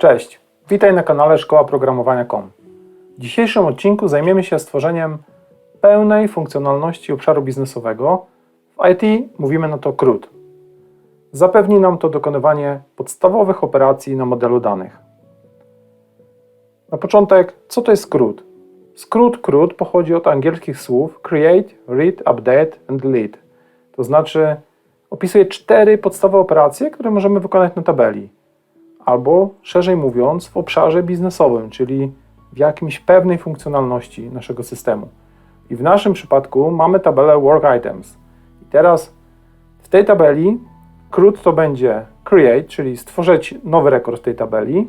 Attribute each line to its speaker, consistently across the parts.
Speaker 1: Cześć, witaj na kanale Szkoła Programowania.com. W dzisiejszym odcinku zajmiemy się stworzeniem pełnej funkcjonalności obszaru biznesowego. W IT mówimy na to CRUD. Zapewni nam to dokonywanie podstawowych operacji na modelu danych. Na początek, co to jest CRUD? Skrót CRUD pochodzi od angielskich słów create, read, update and delete. To znaczy opisuje cztery podstawowe operacje, które możemy wykonać na tabeli albo szerzej mówiąc w obszarze biznesowym, czyli w jakimś pewnej funkcjonalności naszego systemu. I w naszym przypadku mamy tabelę Work Items. I teraz w tej tabeli to będzie create, czyli stworzyć nowy rekord w tej tabeli.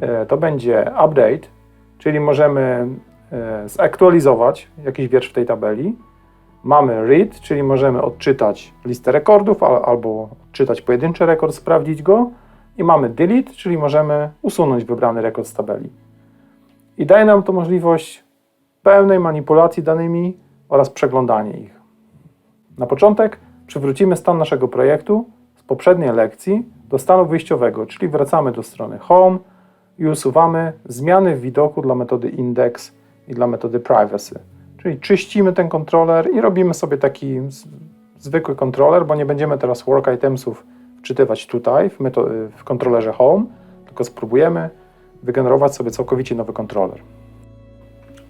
Speaker 1: E, To będzie update, czyli możemy e, zaktualizować jakiś wiersz w tej tabeli. Mamy read, czyli możemy odczytać listę rekordów al- albo odczytać pojedynczy rekord, sprawdzić go. I mamy delete, czyli możemy usunąć wybrany rekord z tabeli. I daje nam to możliwość pełnej manipulacji danymi oraz przeglądania ich. Na początek przywrócimy stan naszego projektu z poprzedniej lekcji do stanu wyjściowego, czyli wracamy do strony Home i usuwamy zmiany w widoku dla metody index i dla metody privacy. Czyli czyścimy ten kontroler i robimy sobie taki zwykły kontroler, bo nie będziemy teraz work itemsów wczytywać tutaj w, w kontrolerze Home, tylko spróbujemy wygenerować sobie całkowicie nowy kontroler.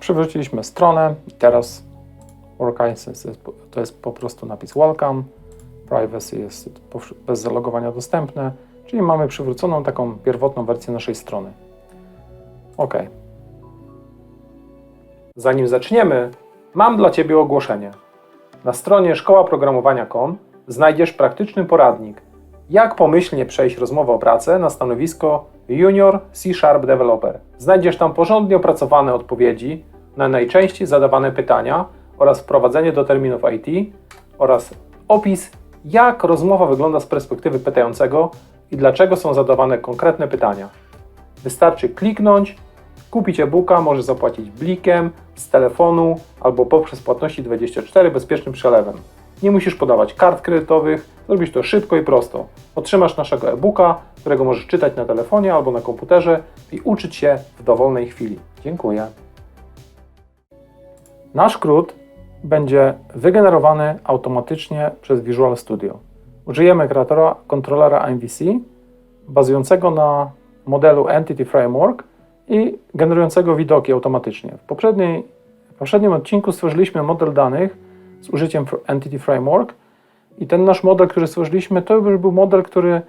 Speaker 1: Przywróciliśmy stronę i teraz Work Items jest, po- to jest po prostu napis Welcome, Privacy jest bez zalogowania dostępne, czyli mamy przywróconą taką pierwotną wersję naszej strony. OK. Zanim zaczniemy, mam dla Ciebie ogłoszenie. Na stronie szkołaprogramowania.com znajdziesz praktyczny poradnik, jak pomyślnie przejść rozmowę o pracę na stanowisko Junior C-Sharp Developer. Znajdziesz tam porządnie opracowane odpowiedzi na najczęściej zadawane pytania oraz wprowadzenie do terminów IT oraz opis, jak rozmowa wygląda z perspektywy pytającego i dlaczego są zadawane konkretne pytania. Wystarczy kliknąć, kupić e-booka, możesz zapłacić blikiem, z telefonu albo poprzez płatności 24 bezpiecznym przelewem. Nie musisz podawać kart kredytowych, zrobisz to szybko i prosto. Otrzymasz naszego e-booka, którego możesz czytać na telefonie albo na komputerze i uczyć się w dowolnej chwili. Dziękuję. Nasz CRUD będzie wygenerowany automatycznie przez Visual Studio. Użyjemy kreatora kontrolera MVC bazującego na modelu Entity Framework i generującego widoki automatycznie. W, w poprzednim odcinku stworzyliśmy model danych z użyciem Entity Framework i ten nasz model, który stworzyliśmy, to już był model, który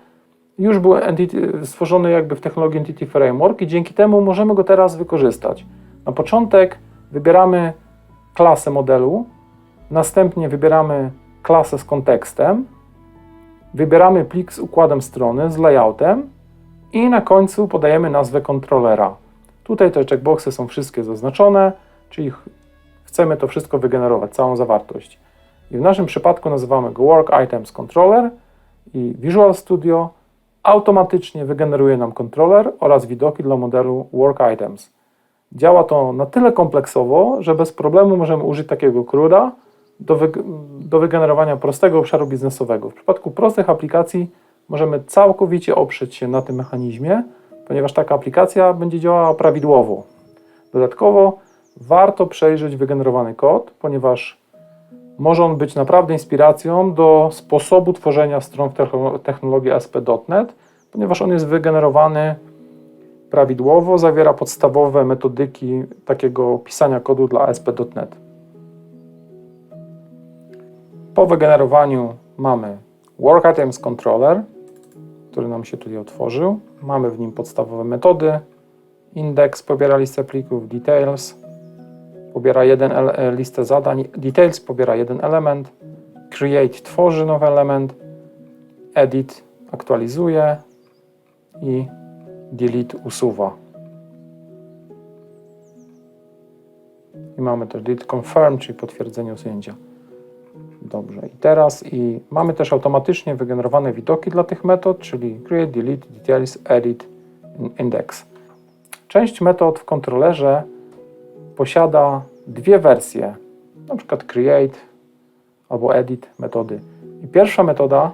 Speaker 1: już był entity, stworzony jakby w technologii Entity Framework i dzięki temu możemy go teraz wykorzystać. Na początek wybieramy klasę modelu, następnie wybieramy klasę z kontekstem, wybieramy plik z układem strony, z layoutem i na końcu podajemy nazwę kontrolera. Tutaj te checkboxy są wszystkie zaznaczone, czyli chcemy to wszystko wygenerować, całą zawartość. I w naszym przypadku nazywamy go Work Items Controller i Visual Studio automatycznie wygeneruje nam kontroler oraz widoki dla modelu Work Items. Działa to na tyle kompleksowo, że bez problemu możemy użyć takiego CRUDa do, wyg- do wygenerowania prostego obszaru biznesowego. W przypadku prostych aplikacji możemy całkowicie oprzeć się na tym mechanizmie, ponieważ taka aplikacja będzie działała prawidłowo. Dodatkowo warto przejrzeć wygenerowany kod, ponieważ może on być naprawdę inspiracją do sposobu tworzenia stron w techno- technologii ASP.NET, ponieważ on jest wygenerowany prawidłowo, zawiera podstawowe metodyki takiego pisania kodu dla ASP.NET. Po wygenerowaniu mamy Work Items Controller, który nam się tutaj otworzył. Mamy w nim podstawowe metody. Index pobiera listę plików, details pobiera jeden e, listę zadań, details pobiera jeden element, create tworzy nowy element, edit aktualizuje i delete usuwa. I mamy też delete confirm, czyli potwierdzenie usunięcia. Dobrze, i teraz i mamy też automatycznie wygenerowane widoki dla tych metod, czyli create, delete, details, edit, index. Część metod w kontrolerze posiada dwie wersje, na przykład create albo edit metody. I pierwsza metoda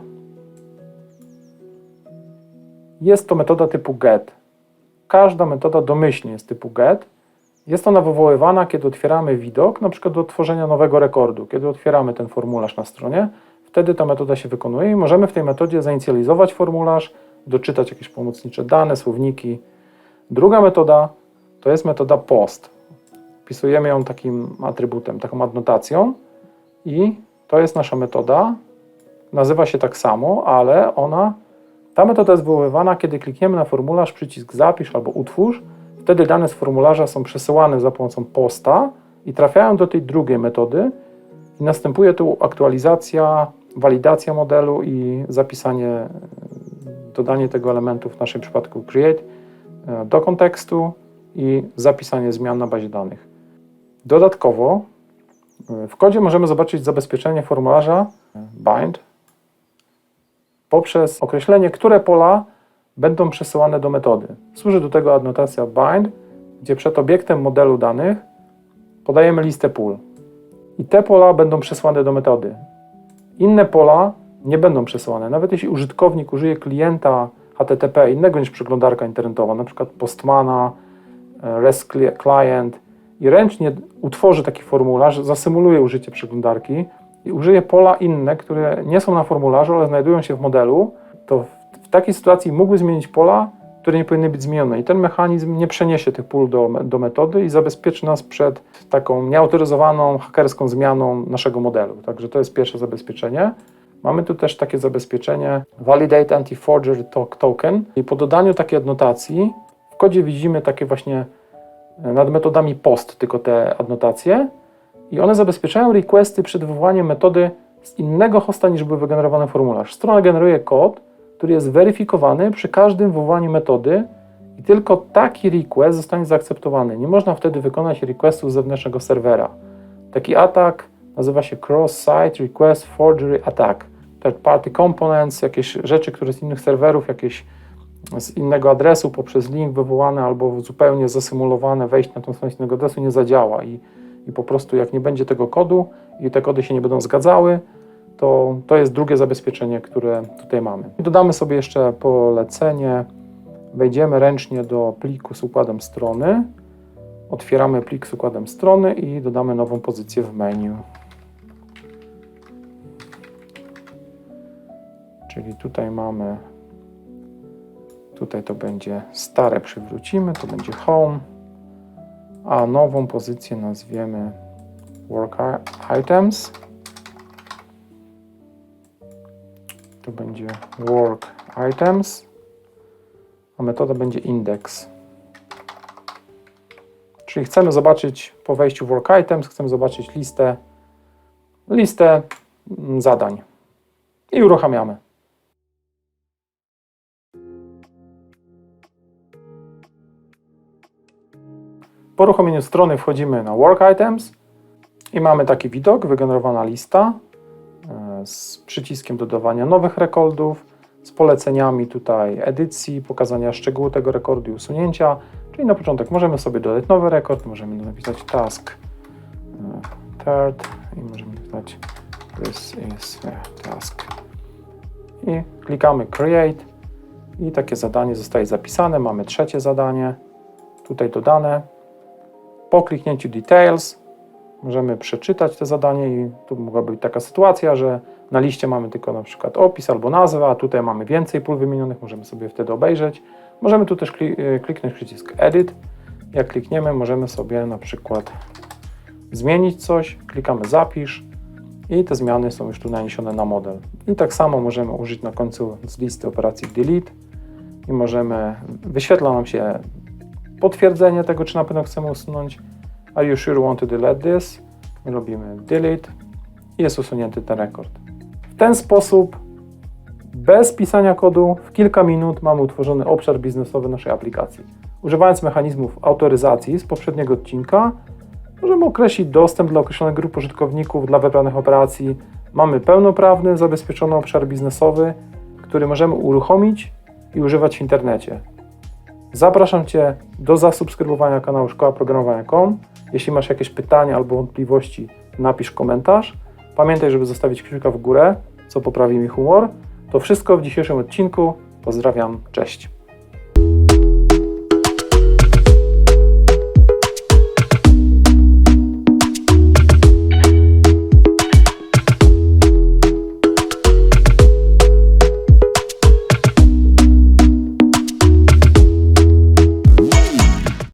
Speaker 1: jest to metoda typu get. każda metoda domyślnie jest typu get. Jest ona wywoływana, kiedy otwieramy widok, na przykład do tworzenia nowego rekordu. Kiedy otwieramy ten formularz na stronie, wtedy ta metoda się wykonuje i możemy w tej metodzie zainicjalizować formularz, doczytać jakieś pomocnicze dane, słowniki. Druga metoda to jest metoda post. Wpisujemy ją takim atrybutem, taką adnotacją i to jest nasza metoda. Nazywa się tak samo, ale ona, ta metoda jest wywoływana, kiedy klikniemy na formularz, przycisk zapisz albo utwórz. Wtedy dane z formularza są przesyłane za pomocą posta i trafiają do tej drugiej metody i następuje tu aktualizacja, walidacja modelu i zapisanie, dodanie tego elementu, w naszym przypadku create, e, do kontekstu i zapisanie zmian na bazie danych. Dodatkowo e, w kodzie możemy zobaczyć zabezpieczenie formularza bind poprzez określenie, które pola będą przesyłane do metody. Służy do tego adnotacja bind, gdzie przed obiektem modelu danych podajemy listę pól. I te pola będą przesłane do metody. Inne pola nie będą przesyłane. Nawet jeśli użytkownik użyje klienta HTTP innego niż przeglądarka internetowa, przykład Postmana, e, REST Client i ręcznie utworzy taki formularz, zasymuluje użycie przeglądarki i użyje pola inne, które nie są na formularzu, ale znajdują się w modelu, to w takiej sytuacji mógłby zmienić pola, które nie powinny być zmienione. I ten mechanizm nie przeniesie tych pól do, do metody i zabezpieczy nas przed taką nieautoryzowaną, hakerską zmianą naszego modelu. Także to jest pierwsze zabezpieczenie. Mamy tu też takie zabezpieczenie Validate Anti-Forgery Token. I po dodaniu takiej adnotacji w kodzie widzimy takie właśnie nad metodami POST tylko te adnotacje i one zabezpieczają requesty przed wywołaniem metody z innego hosta niż był wygenerowany formularz. Strona generuje kod, który jest weryfikowany przy każdym wywołaniu metody i tylko taki request zostanie zaakceptowany. Nie można wtedy wykonać requestu z zewnętrznego serwera. Taki atak nazywa się Cross-Site Request Forgery Attack. Third-party components, jakieś rzeczy, które z innych serwerów, jakieś z innego adresu poprzez link wywołane albo zupełnie zasymulowane wejście na tą stronę z innego adresu nie zadziała i, i po prostu jak nie będzie tego kodu i te kody się nie będą zgadzały, to, to jest drugie zabezpieczenie, które tutaj mamy. Dodamy sobie jeszcze polecenie. Wejdziemy ręcznie do pliku z układem strony. Otwieramy plik z układem strony i dodamy nową pozycję w menu. Czyli tutaj mamy, tutaj to będzie stare, przywrócimy, to będzie home, a nową pozycję nazwiemy work items. To będzie work items, a metoda będzie index. Czyli chcemy zobaczyć po wejściu w work items, chcemy zobaczyć listę, listę mm, zadań i uruchamiamy. Po uruchomieniu strony wchodzimy na work items i mamy taki widok, wygenerowana lista e, z przyciskiem dodawania nowych rekordów, z poleceniami tutaj edycji, pokazania szczegółu tego rekordu i usunięcia. Czyli na początek możemy sobie dodać nowy rekord, możemy napisać task e, third i możemy napisać this is task. I klikamy create i takie zadanie zostaje zapisane. Mamy trzecie zadanie tutaj dodane. Po kliknięciu Details możemy przeczytać te zadanie i tu mogłaby być taka sytuacja, że na liście mamy tylko na przykład opis albo nazwę, a tutaj mamy więcej pól wymienionych, możemy sobie wtedy obejrzeć. Możemy tu też e, kliknąć przycisk Edit. Jak klikniemy, możemy sobie na przykład zmienić coś, klikamy Zapisz i te zmiany są już tu naniesione na model. I tak samo możemy użyć na końcu z listy operacji Delete i możemy, wyświetla nam się potwierdzenie tego, czy na pewno chcemy usunąć. Are you sure want to delete this? My robimy delete i jest usunięty ten rekord. W ten sposób, bez pisania kodu, w kilka minut mamy utworzony obszar biznesowy naszej aplikacji. Używając mechanizmów autoryzacji z poprzedniego odcinka, możemy określić dostęp dla określonej grupy użytkowników dla wybranych operacji. Mamy pełnoprawny, zabezpieczony obszar biznesowy, który możemy uruchomić i używać w internecie. Zapraszam Cię do zasubskrybowania kanału Szkoła Programowania.com. Jeśli masz jakieś pytania albo wątpliwości, napisz komentarz. Pamiętaj, żeby zostawić kciuka w górę, co poprawi mi humor. To wszystko w dzisiejszym odcinku. Pozdrawiam, cześć.